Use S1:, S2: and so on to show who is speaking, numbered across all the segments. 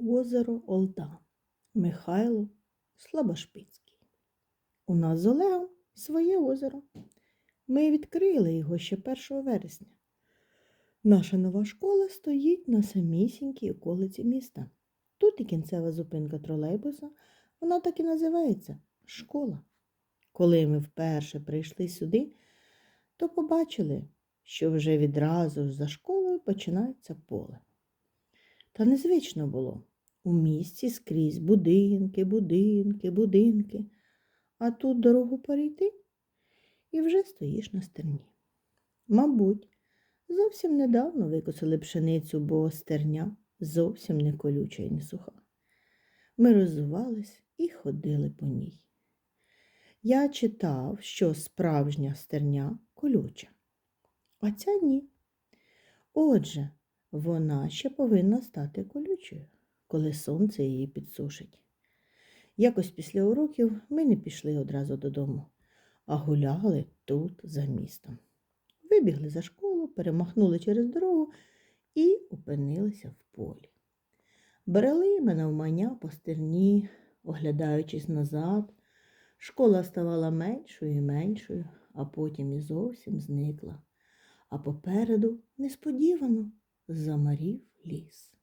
S1: Озеро Олда. Михайло Слабошпицький. У нас з Олегом своє озеро. Ми відкрили його ще 1 вересня. Наша нова школа стоїть на самісінькій околиці міста. Тут і кінцева зупинка тролейбуса, вона так і називається школа. Коли ми вперше прийшли сюди, то побачили, що вже відразу за школою починається поле. Та незвично було. У місті скрізь будинки, будинки, будинки, а тут дорогу перейти і вже стоїш на стерні. Мабуть, зовсім недавно викосили пшеницю, бо стерня зовсім не колюча і не суха. Ми роззувались і ходили по ній. Я читав, що справжня стерня колюча, а ця ні. Отже, вона ще повинна стати колючою, коли сонце її підсушить. Якось після уроків ми не пішли одразу додому, а гуляли тут за містом. Вибігли за школу, перемахнули через дорогу і опинилися в полі. Брели ми навмання по стерні, оглядаючись назад. Школа ставала меншою і меншою, а потім і зовсім зникла. А попереду несподівано замарів ліс.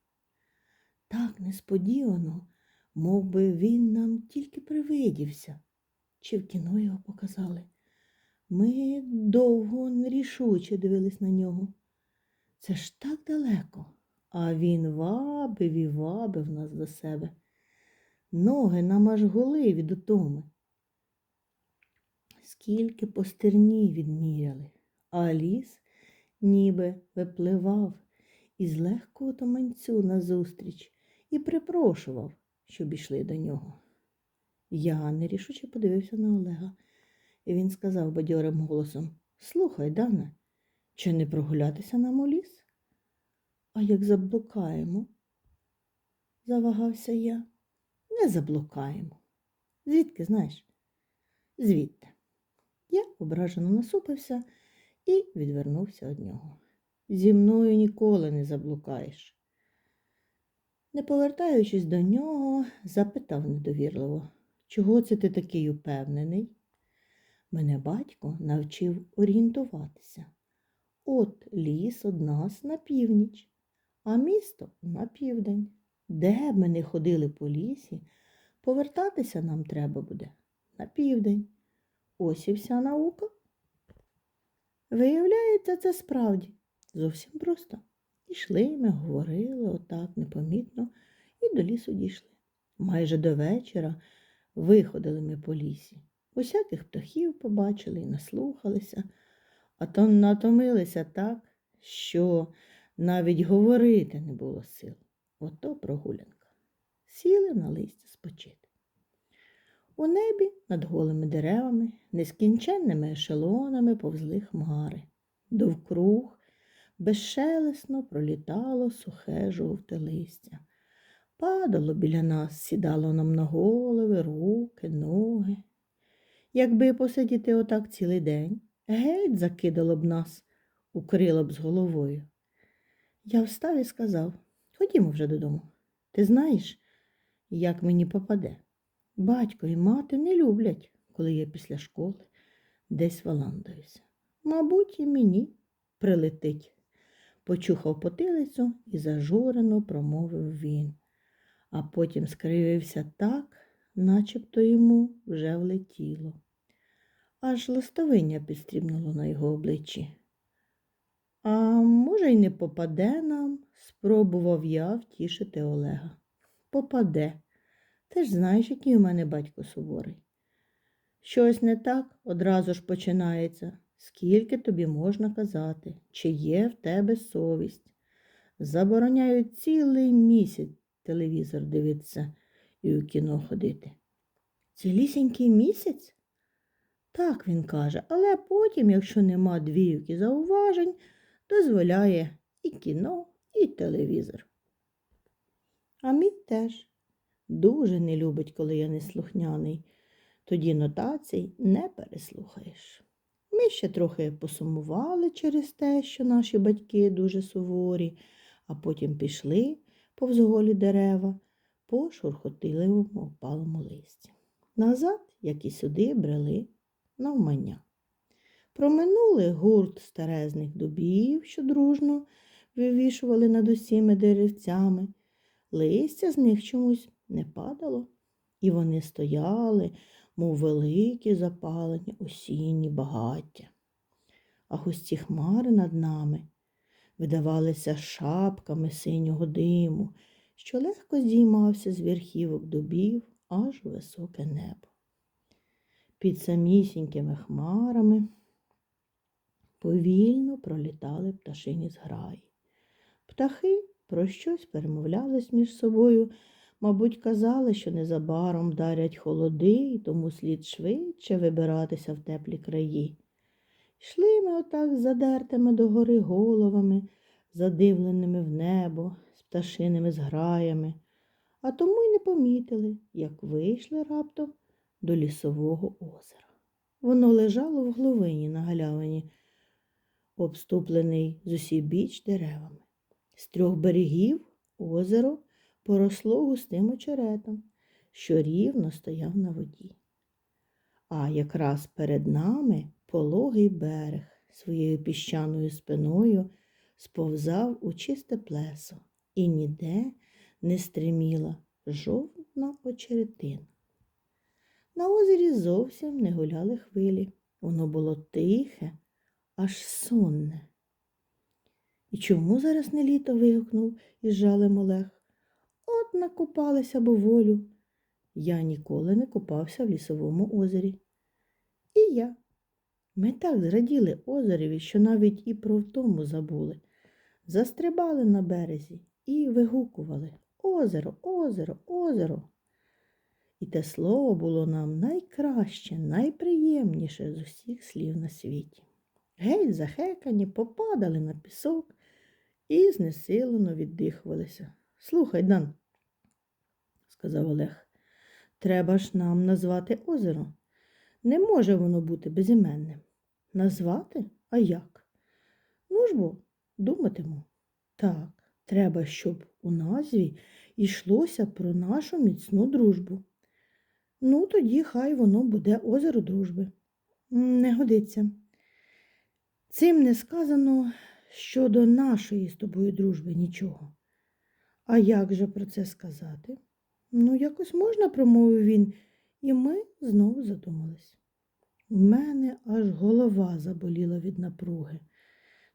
S1: Так несподівано, мов би він нам тільки привидівся, чи в кіно його показали. Ми довго нерішуче дивились на нього. Це ж так далеко, а він вабив і вабив нас до себе. Ноги нам аж голи від утоми. Скільки по стерні відміряли, а ліс ніби випливав із легкого томанцю назустріч і припрошував, щоб ішли до нього. Я нерішуче подивився на Олега, і він сказав бадьорим голосом Слухай, Дане, чи не прогулятися нам у ліс? А як заблукаємо? Завагався я. Не заблукаємо. Звідки знаєш? Звідти. Я ображено насупився і відвернувся від нього. Зі мною ніколи не заблукаєш. Не повертаючись до нього, запитав недовірливо, чого це ти такий упевнений? Мене батько навчив орієнтуватися. От ліс од нас на північ, а місто на південь. Де б ми не ходили по лісі, повертатися нам треба буде на південь. Ось і вся наука. Виявляється, це справді зовсім просто. Ішли ми, говорили отак непомітно і до лісу дійшли. Майже до вечора виходили ми по лісі. Усяких птахів побачили і наслухалися, а то натомилися так, що навіть говорити не було сил. Ото прогулянка. Сіли на листя спочити. У небі над голими деревами, нескінченними ешелонами повзли хмари. Довкруг безшелесно пролітало сухе жовте листя. Падало біля нас, сідало нам на голови, руки, ноги. Якби посидіти отак цілий день, геть закидало б нас, укрило б з головою. Я встав і сказав Ходімо вже додому. Ти знаєш, як мені попаде? Батько і мати не люблять, коли я після школи десь валандаюся. Мабуть, і мені прилетить. Почухав потилицю і зажурено промовив він, а потім скривився так, начебто йому вже влетіло. Аж листовиння підстрібнуло на його обличчі. А може, й не попаде нам, спробував я втішити Олега. Попаде. Ти ж знаєш, який у мене батько суворий. Щось не так одразу ж починається. Скільки тобі можна казати, чи є в тебе совість? Забороняють цілий місяць телевізор дивитися і у кіно ходити. Цілісінький місяць? Так він каже, але потім, якщо нема двійки зауважень, дозволяє і кіно, і телевізор. А мій теж дуже не любить, коли я неслухняний. Тоді нотацій не переслухаєш. Ми ще трохи посумували через те, що наші батьки дуже суворі, а потім пішли, повз голі дерева, по шурхотиливому опалому листі. Назад, як і сюди, брели навмання. Проминули гурт старезних дубів, що дружно вивішували над усіми деревцями. Листя з них чомусь не падало, і вони стояли, мов великі запалені осінні багаття. А густі хмари над нами видавалися шапками синього диму, що легко здіймався з верхівок дубів аж у високе небо. Під самісінькими хмарами повільно пролітали пташині зграї. Птахи про щось перемовлялись між собою, мабуть, казали, що незабаром дарять холоди, і тому слід швидше вибиратися в теплі краї. Йшли ми отак з задертими догори головами, задивленими в небо, з пташиними зграями, а тому й не помітили, як вийшли раптом до лісового озера. Воно лежало в гловині на галявині, обступлений з усіх біч деревами. З трьох берегів озеро поросло густим очеретом, що рівно стояв на воді. А якраз перед нами пологий берег своєю піщаною спиною сповзав у чисте плесо, і ніде не стриміла жовтна очеретина. На озері зовсім не гуляли хвилі. Воно було тихе, аж сонне. І чому зараз не літо? вигукнув із жалем Олег. От накупалися бо волю. Я ніколи не купався в лісовому озері. І я. Ми так зраділи озереві, що навіть і про втому забули. Застрибали на березі і вигукували Озеро, озеро, озеро. І те слово було нам найкраще, найприємніше з усіх слів на світі. Геть захекані попадали на пісок і знесилено віддихувалися. Слухай, Дан, сказав Олег, треба ж нам назвати озеро. Не може воно бути безіменним. Назвати? А як? Ну ж бо, думатиму. Так, треба, щоб у назві йшлося про нашу міцну дружбу. Ну, тоді хай воно буде озеро дружби. Не годиться. Цим не сказано щодо нашої з тобою дружби нічого. А як же про це сказати? Ну, якось можна, промовив він, і ми знову задумались. У мене аж голова заболіла від напруги.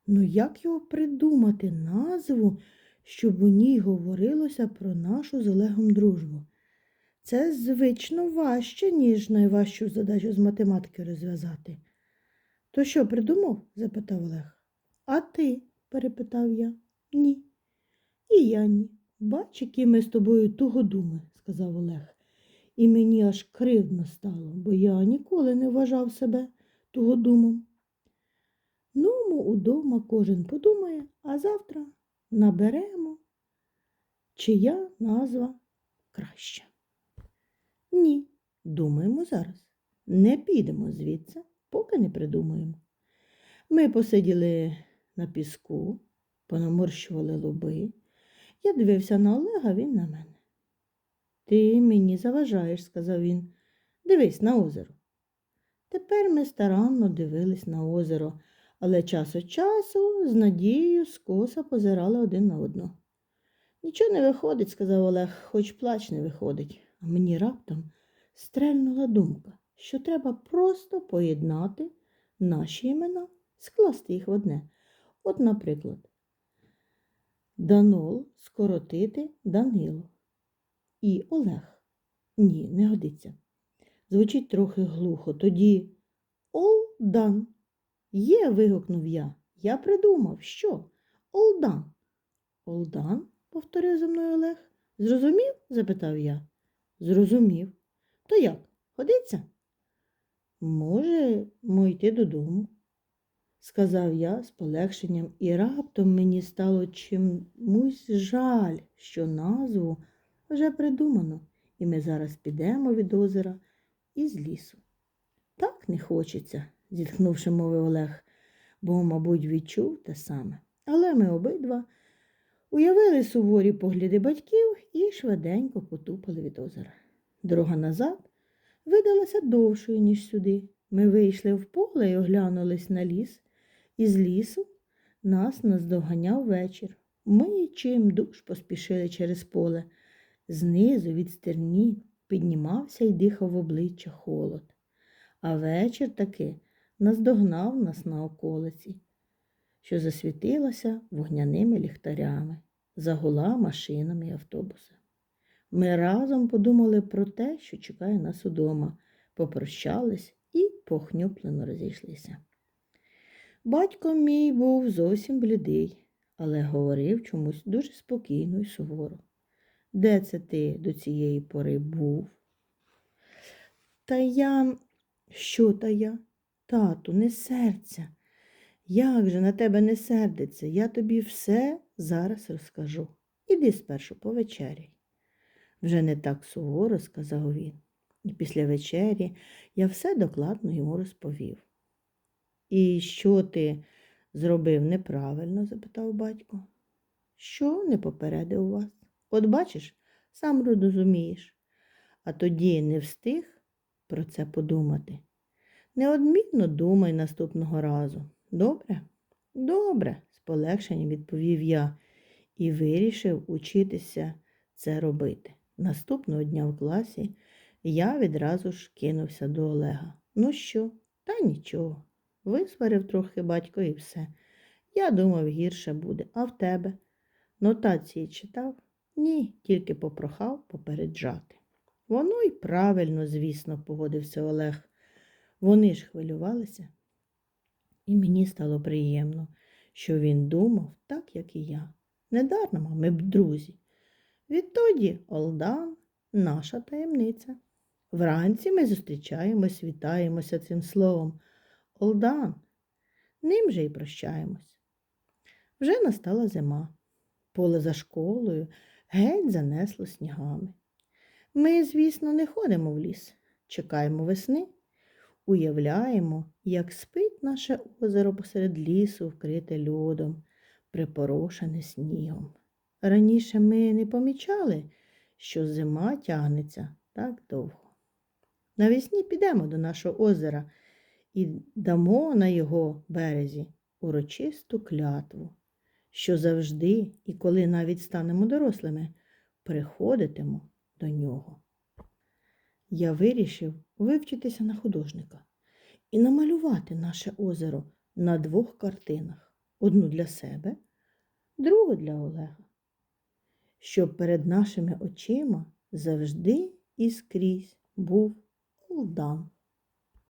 S1: Ну, як його придумати назву, щоб у ній говорилося про нашу з Олегом дружбу? Це звично важче, ніж найважчу задачу з математики розв'язати. То що, придумав? запитав Олег. А ти? перепитав я. Ні. І я ні. Бач, які ми з тобою тугодуми, сказав Олег. І мені аж кривдно стало, бо я ніколи не вважав себе тугодумом. Ну, мо удома кожен подумає, а завтра наберемо, чия назва краща. Ні, думаємо зараз. Не підемо звідси, поки не придумаємо. Ми посиділи на піску, понаморщували лоби. Я дивився на Олега, він на мене. Ти мені заважаєш, сказав він. Дивись на озеро. Тепер ми старанно дивились на озеро, але час від часу з надією скоса позирали один на одного. Нічого не виходить, сказав Олег, хоч плач не виходить. А мені раптом стрельнула думка, що треба просто поєднати наші імена, скласти їх в одне. От, наприклад, Данол скоротити Данило. І Олег. Ні, не годиться. Звучить трохи глухо. Тоді Олдан. Є, вигукнув я. Я придумав, що? Олдан. Олдан? повторив за мною Олег. Зрозумів? запитав я. Зрозумів. То як? Годиться? Можемо йти додому, сказав я з полегшенням, і раптом мені стало чомусь жаль, що назву вже придумано, і ми зараз підемо від озера і з лісу. Так не хочеться, зітхнувши, мовив Олег, бо, мабуть, відчув те саме. Але ми обидва Уявили суворі погляди батьків і швиденько потупали від озера. Дорога назад видалася довшою, ніж сюди. Ми вийшли в поле і оглянулись на ліс. Із лісу нас наздоганяв вечір. Ми чим душ поспішили через поле. Знизу від стерні піднімався і дихав в обличчя холод. А вечір таки наздогнав нас на околиці, що засвітилася вогняними ліхтарями, загула машинами і автобуси. Ми разом подумали про те, що чекає нас удома, попрощались і похнюплено розійшлися. Батько мій був зовсім блідий, але говорив чомусь дуже спокійно і суворо. Де це ти до цієї пори був? Та я, що та я? Тату, не серця. Як же на тебе не сердиться? Я тобі все зараз розкажу. Іди спершу повечеряй. Вже не так суворо сказав він. І після вечері я все докладно йому розповів. І що ти зробив неправильно? запитав батько. Що не попередив вас? От бачиш, сам розумієш. А тоді не встиг про це подумати. Неодмінно думай наступного разу. Добре? Добре, з полегшенням відповів я і вирішив учитися це робити. Наступного дня в класі я відразу ж кинувся до Олега. Ну що, та нічого. Висварив трохи батько і все. Я думав, гірше буде, а в тебе? Нотації читав? Ні, тільки попрохав попереджати. Воно й правильно, звісно, погодився Олег. Вони ж хвилювалися. І мені стало приємно, що він думав так, як і я. Недарно ми б друзі. Відтоді Олдан наша таємниця. Вранці ми зустрічаємось, вітаємося цим словом. Олдан, ним же й прощаємось. Вже настала зима. Поле за школою геть занесло снігами. Ми, звісно, не ходимо в ліс, чекаємо весни, уявляємо, як спить наше озеро посеред лісу, вкрите льодом, припорошене снігом. Раніше ми не помічали, що зима тягнеться так довго. Навесні підемо до нашого озера і дамо на його березі урочисту клятву, що завжди, і коли навіть станемо дорослими, приходитиму до нього. Я вирішив вивчитися на художника і намалювати наше озеро на двох картинах: одну для себе, другу для Олега, щоб перед нашими очима завжди і скрізь був Олдан.